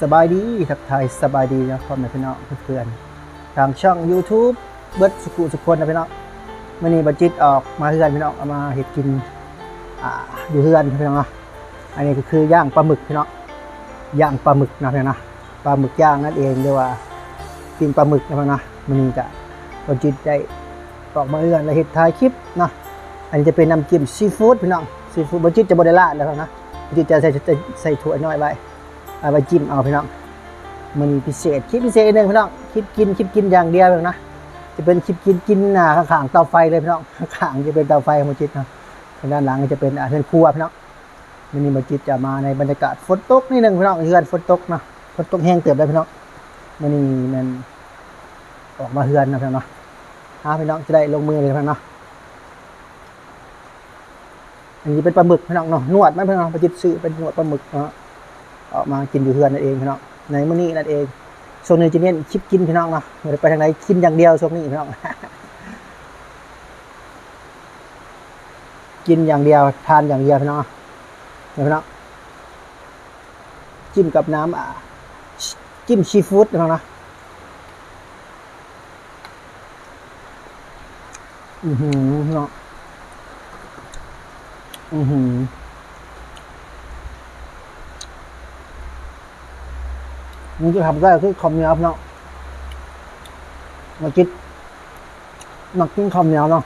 สบายดีทักทายสบายดีนะพ่อแม่พี่น้องเพื่อนๆทางช่อง YouTube เบิร์ดสุขุสุขคนนะพี่น้องมื่อนี้บัจิตออกมาเฮือนพี่น้องเอามาเห็ดกินอ่าอยู่เฮือนพี่น้องนะอันนี้ก็คือย่างปลาหมึกพี่น้องย่างปลาหมึกนะพี่น้องนะปลาหมึกย่างนั่นเองเรียกว่ากินปลาหมึกนะพี่น้องนะมื่อนี้จะบัจิตได้ออกมาเฮือนและเห็ดถ่ายคลิปนะอันนี้จะเป็นน้ำจิ้มซีฟู้ดพี่น้องซีฟู้ดบัจิตจะบไดละแล้วนะบัจิตจะใส่ใส่ถั่วน้อยไว้ เอาไปจิ้มเอาพี่น้องมันพิเศษคลิปพิเศษหนึ่งพี่น้องคลิปกินคลิปกินอย่างเดียวเองนะจะเป็นคลิปกินกินหนาข้างๆเตาไฟเลยพี่น้องข้างๆจะเป็นเตาไฟของมจิตนะทางด้านหลังจะเป็นอาหารครัวพี่น้องมันนี่มจิตจะมาในบรรยากาศฝนตกนิดหนึ่งพี่น้องเฮือนฝนตกนะฝนตกแห้งเติบได้พี่น้องมันนี่มันออกมาเฮือนนะพี่น้องเนาะหาพี่น้องจะได้ลงมือเลยพี่น้องเนาะอันนี้เป็นปลาหมึกพี่น้องเนาะนวดไหมพี่น้องมจิตซื้อเป็นนวดปลาหมึกเนาะ ออกมากินอยู่เฮือนนั่นเองพี่น้องในมื้อนี้นั่นเองช่วงนี้จะเน้นคลิปกินพี่น้องเนาะไปทางไหนกินอย่างเดียวช่วงนี้พี่น้องกินอย่างเดียวทานอย่างเดียวพี่น้องเดี๋ยวพี่น้องจิ้มกับน้ำอ่าจิ้มซีฟู้ดพี่น้องนะอือหือพี่น้องอือหือ มันจะทำได้คือคอมเนียวเนาะมาคิดมากินคอมเนียวเนาะ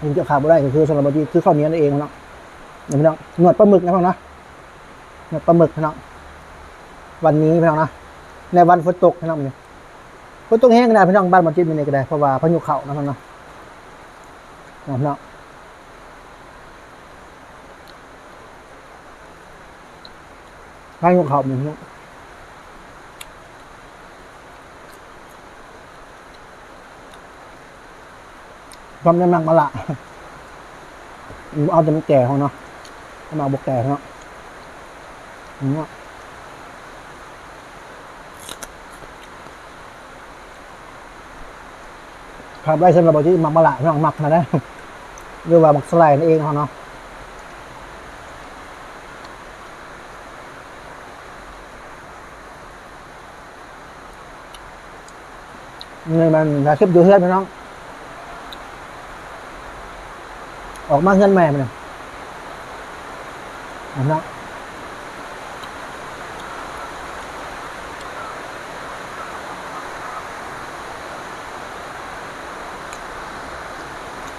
มันจะขาดไม่ได้ก็คือสำหรับบางทีคือข้าวเหนียวนั่นเองเนาะเดี๋ยวพี่น้องหนวดปลาหมึกนะพี่น้องนะหนวดปลาหมึกพี่น้องวันนี้พี่น้องนะในวันฝนตกพี่น้องเนี่ยฝนตกแห้งก็ได้พี่น้องบ้านมาจิ้มนี่ก็ได้เพราะว่าพายุเข่านะพี่น้องนะพี่น้องพายุเข่าเหมือนพี่น้อง ความน้ำหนักมาละเอาแต่มันแก่เขาเนาะมาเอาบกแก่เขาะเนาะครับได้สำหรับบที่มักมาละน้องมักนะได้เรียกว่ามักสไลด์นั่นเองเขาเนาะเงินมันถ้าคลิปดูเพื่อนพี่น้อง ออกมาเงินแม่มันเลยนะ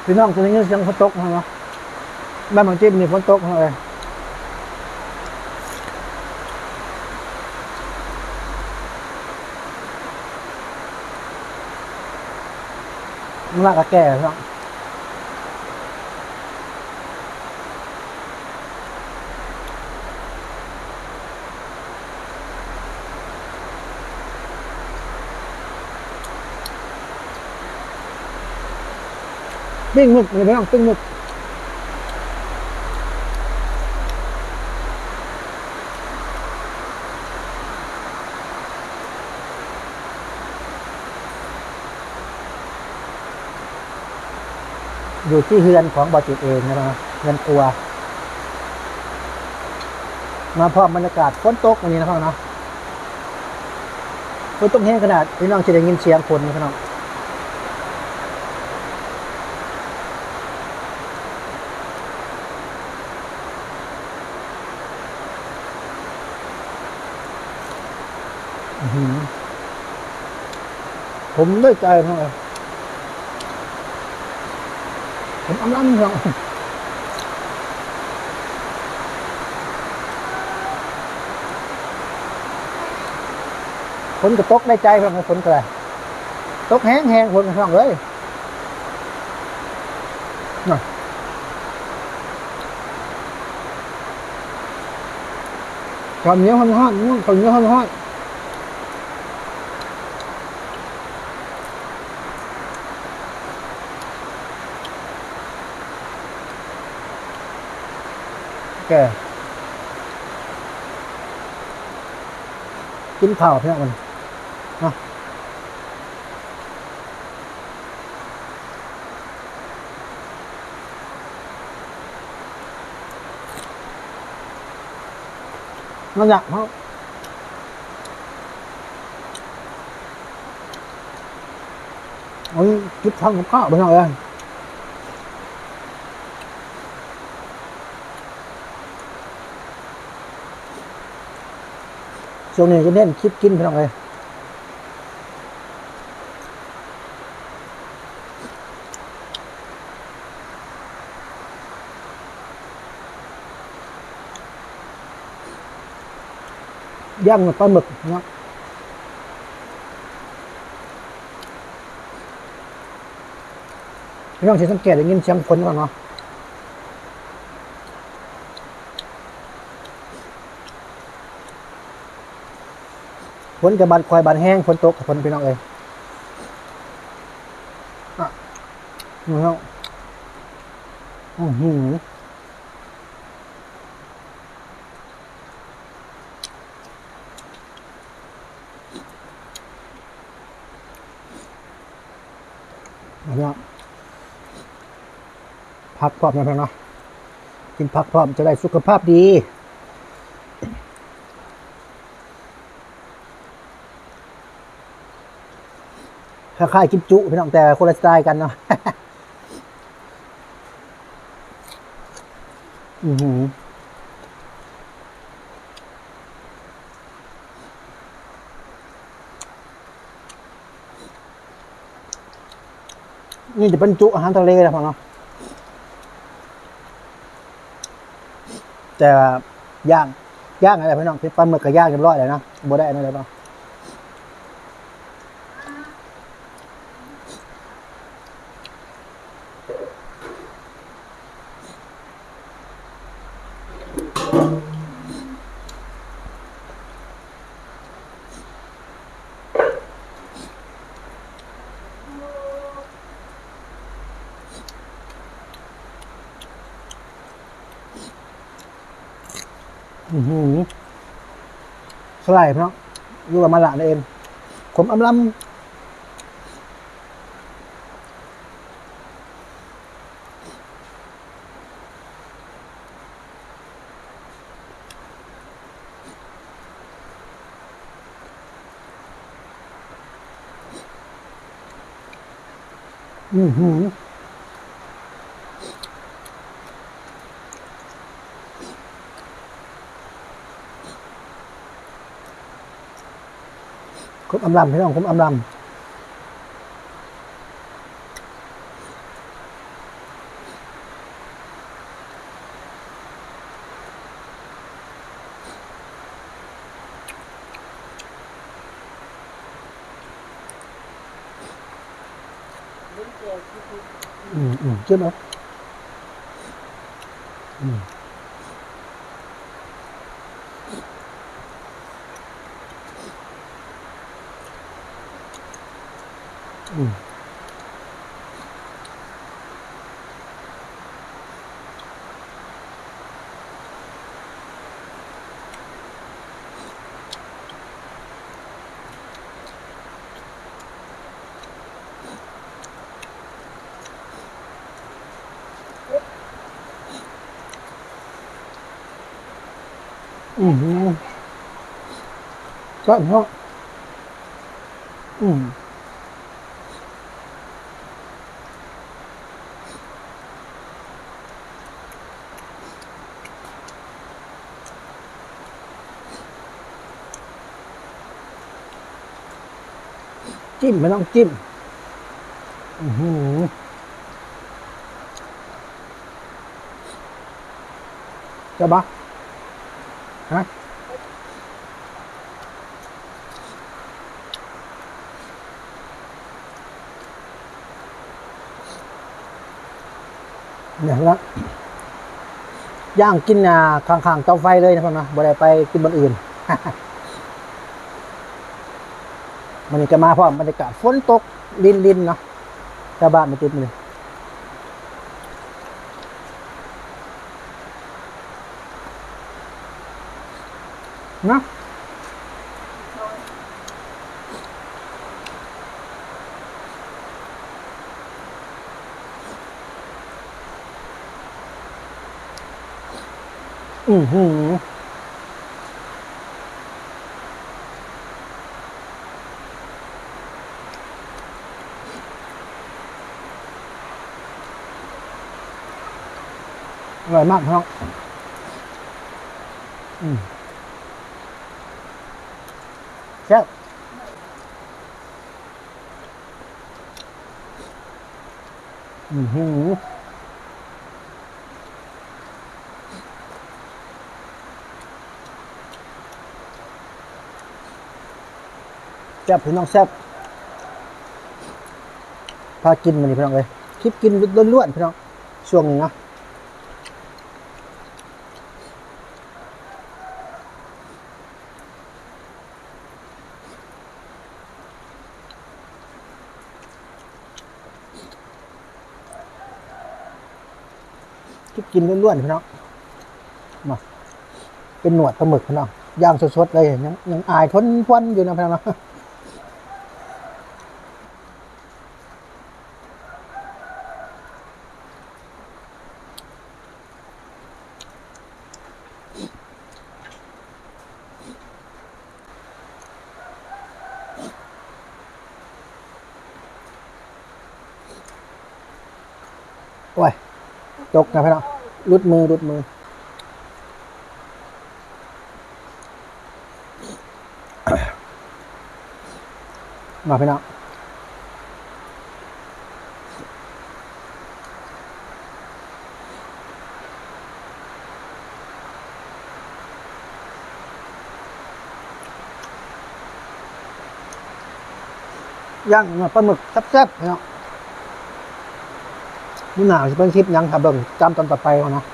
พี่น้องจะได้ยินเสียงฝนตกนะเนาะบ้านบางจิ้มนี่ฝนตกเลยมันลากระแก่พี่น้อง ปิ้งหมึกเลยพี่น้องปิ้งหมึกอยู่ที่เฮือนของบอจิตเองนะครับเฮือนครัวมาพร้อมบรรยากาศฝนตกวันนี้นะครับเนาะฝนตกแห้งขนาดพี่น้องจะได้ยินเสียงคนนะครับเนาะ ผมได้ใจมากเลยผมอำลำครับฝนก็ตกได้ใจครับฝนก็เลยตกแห้งแห้งฝนก็เลยน่ะข้าวเหนียวห้อนๆข้าวเหนียวห้อน แก่กินข่าวเท่ามันนะมันอยากเขาโอ้ยคิดทำกับข้าวไปหน่อยเลย ช่วงนี้จะเน้นคลิปกินไปหน่อยเลยย่างปลาหมึกเนาะพี่น้องสิสังเกตได้ยินเสียงคนก่อนเนาะ ฝนกับบานคอยบานแห้งฝนตกับฝนพี่น้องเอ้ยอะนี่ครับอือหือเอาเนะพักพร้อมนะพี่องเนาะกินพักพร้อมจะได้สุขภาพดี คล้ายๆกิมจุพี่น้องแต่คนละสไตล์กันเนาะอือหือนี่จะเป็นจุอาหารทะเลนะพ่อเนาะแต่ย่างย่างอะไรพี่น้องเป็นปลาหมึกกับย่างเรียบร้อยเลยนาะบ่ได้อะไรเลย อือหือสไลด์พี่น้องอยู่กับมาละนั่นเองผมอำลำอือหือ ผมอำลำพี่น้องผ มอำลำอืมอืมเชื่อไหมอืมอืมอืมอืมก็เพราะอืม จิ้มไม่ต้องจิ้มอือหือจะบะฮะเนี่ยละย่างกินอ่าข้างๆเตาไฟเลยนะพ่อนะบ่ได้ไปกินบนอื่น มันจะมาพร้อมบรรยากาศฝนตกลินลินเนาะชาวบ้านมาจุดเลยเนาะอือหือ อร่อยมากพี่น้องอืมแซ่บอือหือแซ่บพี่น้องแซ่บพากินมันนี่พี่น้องเลยคลิปกินล้วนๆพี่น้องช่วงนี้นะ ที่ กินล้วนๆพี่น้องมาเป็นหนวดปลาหมึกพี่น้องย่างสดๆเลยยังยังอายทนควันอยู่นะพี่น้องนะโอ้ยจกนะพี่น้อง รุดมือรุดมือ มาพี่น้องย่างปลาหมึกแซ่บๆพี่น้อง นี่หนาวจะเป็นคลิปยังครับเบิ่งจำตอนต่อไปเอาเนาะ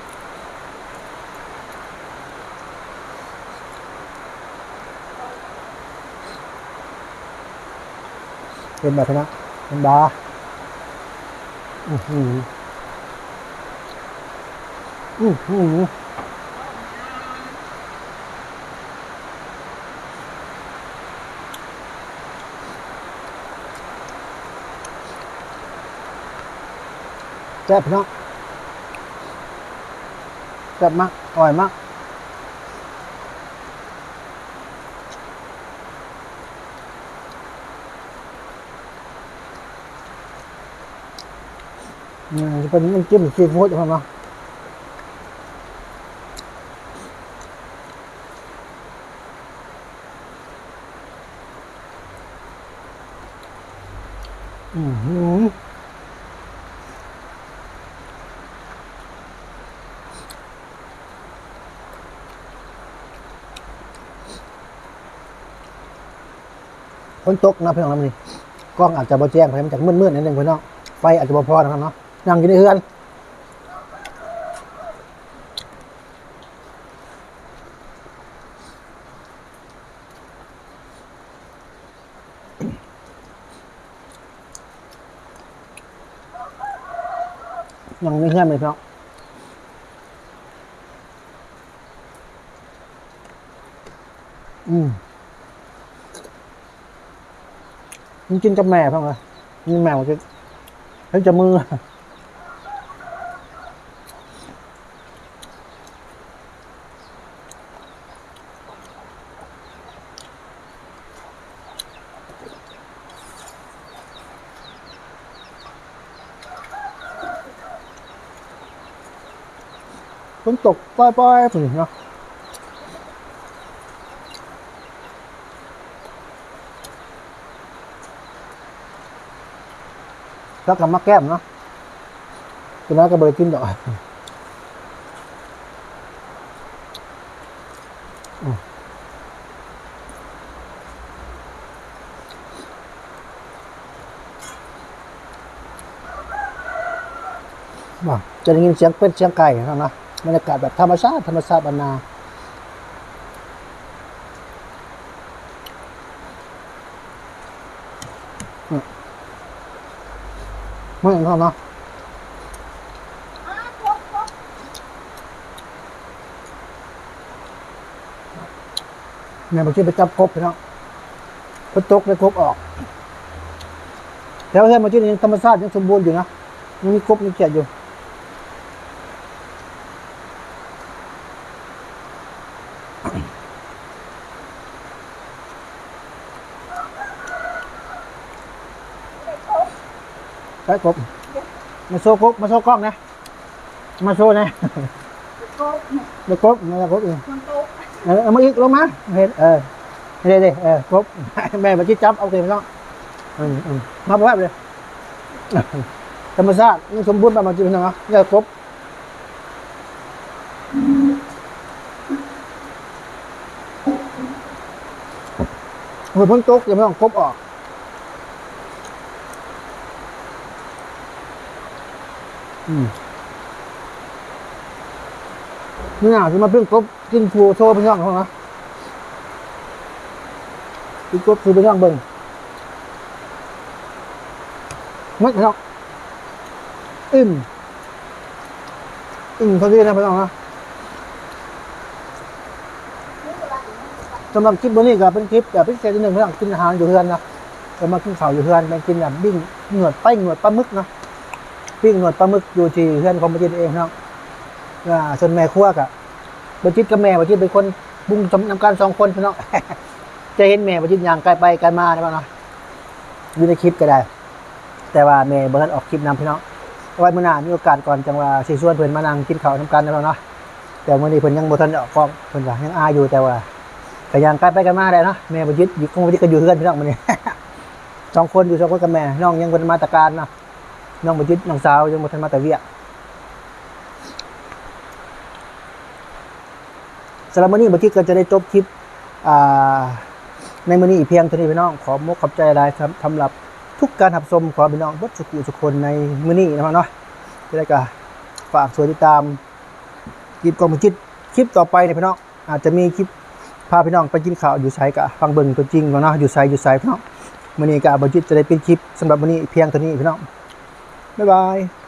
เป็นแบบนี้นะอันดาอือหืออือหือ แซ่บพี่น้องแซ่บมากอร่อยมากอืมจะเป็นน้ำจิ้มซีฟู้ดครับเนาะอืม ฝนตกนะพี่น้องนะมันนี่กล้องอาจจะบ่แจ้งเพราะมันจากมืดๆนิดนึงพี่น้องไฟอาจจะบ่พอนะครับเนาะนั่งอยู่ในเฮือนยังไม่เฮือเลยพี่น้องอืม มันกินกับแม่เพิ่งเลยนี่แมวจะเฮ้ยจะมือฝนตกปล่อยๆฝนเนาะ แล้วกับมะแก้มเนาะตัวนั้นก็บร์กินดอกอืมว่าจะได้ยินเสียงเป็ดเสียงไก่นะบนะบรรยากาศแบบธรรมชาติธรรมชาติบรรนา ไม่เห็นเขาเนาะเนี่ยบางทีไปจับกบไปเนาะพอตกไปกบออกแล้วเพื่อนบางทียังธรรมชาติยังสมบูรณ์อยู่นะยังมีกบมีเกียดอยู่ ได้กบมาโชว์กบมาโชว์กล้องนะ มาโชว์นะเดี๋ยวครบเดี๋ยวครบเองมันโต๊ะเออเอามาอีกลงมาเห็นเออเดี๋ยวเดี๋ยวเออครบแม่มาจิ้จับโอเคไม่ต้องอืมอืมมาแป๊บเลยธรรมชาตินี่สมบูรณ์แบบมาจิ้มนะเดี๋ยวครบหัวพ้นโต๊ะยังไม่ต้องครบออก นี่น่ะที่มาเพิ่งครบกินฟูโชว์ไปช่องเขานะกินครบคือไปช่องเบิ้งมัดไปช่องอิ่มอิ่มเขาดีนะไปช่องนะสำหรับคลิปวันนี้ก็เป็นคลิปแบบพิเศษที่หนึ่งเรื่องกินอาหารอยู่เฮือนนะจะมากินข้าวอยู่เฮือนไปกินแบบบิ้งเหนวดไปหนวดปลาหมึกนะ ปิ้งนวดปลาหมึกอยู่ที่เพื่อนของบัจิตเองเนาะว่าส่วนแม่ครัวกะบัจิตกับแม่บัจิตเป็นคนบุ้งนำการสองคนพี่น้องจะเห็นแม่บัจิตอย่างไกลไปไกลมาได้บ้างเนาะอยู่ในคลิปก็ได้ แต่ว่าแม่บ่ทันออกคลิปนำพี่น้องไว้เมื่อหน้ามีโอกาสก่อนจังว่าสิชวนเพิ่อนมานั่งกินข้าวนํกันได้บ้างเนาะแต่เมื้อนี้เพิ่อนยังบทันออกกล้องเพิ่อนว่ายังอายอยู่แต่ว่าก็ยังไกลไปไกลมาได้เนาะแม่บัจิตอยู่คงบัจิตก็อยู่เพื่อนพี่น้องมื้อนี้สองคนอยู่สองคนกับแม่น้องยังบ่ได้มาตรการเนาะ น้องบจิตน้องสาวยังบ่ทันมาแต่เวียกสำหรับมื้อนี้บจิตก็จะได้จบคลิปอ่าในมื้อนี้เพียงเท่านี้พี่น้อง ขอมกขอบใจหลายสำหรับทุกการหับชมขอพี่น้องเบดสุขุสุคนในมื้อนี้นะครับเนาะจะได้ก็ฝากช่วยติดตามคลิปของบจิตคลิปต่อไปเนี่ยพี่น้องอาจจะมีคลิปพาพี่น้องไปกินข้าวอยู่ไสกะฟังเบิ่งตัวจริงก่อนเนาะอยู่ไสอยู่ไสพี่น้องมื้อนี้ก็บจิตจะได้เป็นคลิปสำหรับมื้อนี้เพียงเท่านี้พี่น้อง บ๊ายบาย